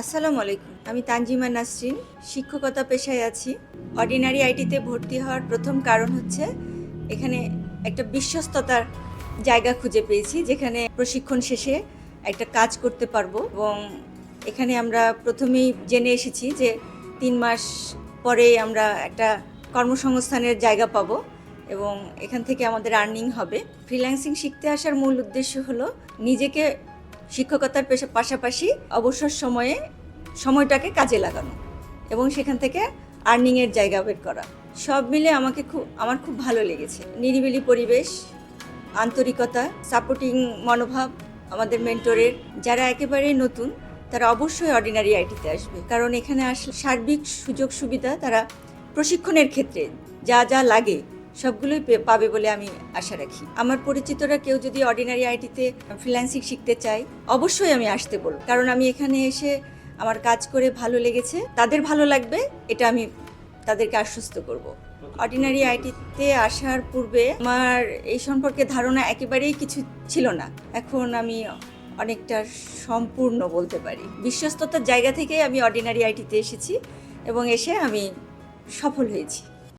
আসসালামু আলাইকুম, আমি তানজিমা নাসরিন, শিক্ষকতা পেশায় আছি। অর্ডিনারি আইটিতে ভর্তি হওয়ার প্রথম কারণ হচ্ছে এখানে একটা বিশ্বস্ততার জায়গা খুঁজে পেয়েছি, যেখানে প্রশিক্ষণ শেষে একটা কাজ করতে পারব। এবং এখানে আমরা প্রথমেই জেনে এসেছি যে তিন মাস পরেই আমরা একটা কর্মসংস্থানের জায়গা পাবো এবং এখান থেকে আমাদের আর্নিং হবে। ফ্রিল্যান্সিং শিখতে আসার মূল উদ্দেশ্য হলো নিজেকে শিক্ষকতার পেশা পাশাপাশি অবসর সময়ে সময়টাকে কাজে লাগানো এবং সেখান থেকে আর্নিংয়ের জায়গা বের করা। সব মিলে আমাকে খুব, আমার খুব ভালো লেগেছে। নিরিবিলি পরিবেশ, আন্তরিকতা সাপোর্টিং মনোভাব আমাদের মেন্টরের যারা একেবারেই নতুন, তারা অবশ্যই অর্ডিনারি আইটিতে আসবে। কারণ এখানে আসলে সার্বিক সুযোগ সুবিধা তারা প্রশিক্ষণের ক্ষেত্রে যা যা লাগে সবগুলোই পাবে বলে আমি আশা রাখি। আমার পরিচিতরা কেউ যদি অর্ডিনারি আইটিতে ফ্রিল্যান্সিং শিখতে চায়, অবশ্যই আমি আসতে বলব। কারণ আমি এখানে এসে আমার কাজ করে ভালো লেগেছে, তাদের ভালো লাগবে, এটা আমি তাদেরকে আশ্বস্ত করব। অর্ডিনারি আইটিতে আসার পূর্বে আমার এই সম্পর্কে ধারণা একেবারেই কিছু ছিল না। এখন আমি অনেকটা সম্পূর্ণ বলতে পারি। বিশ্বস্ততার জায়গা থেকে আমি অর্ডিনারি আইটিতে এসেছি এবং এসে আমি সফল হয়েছি।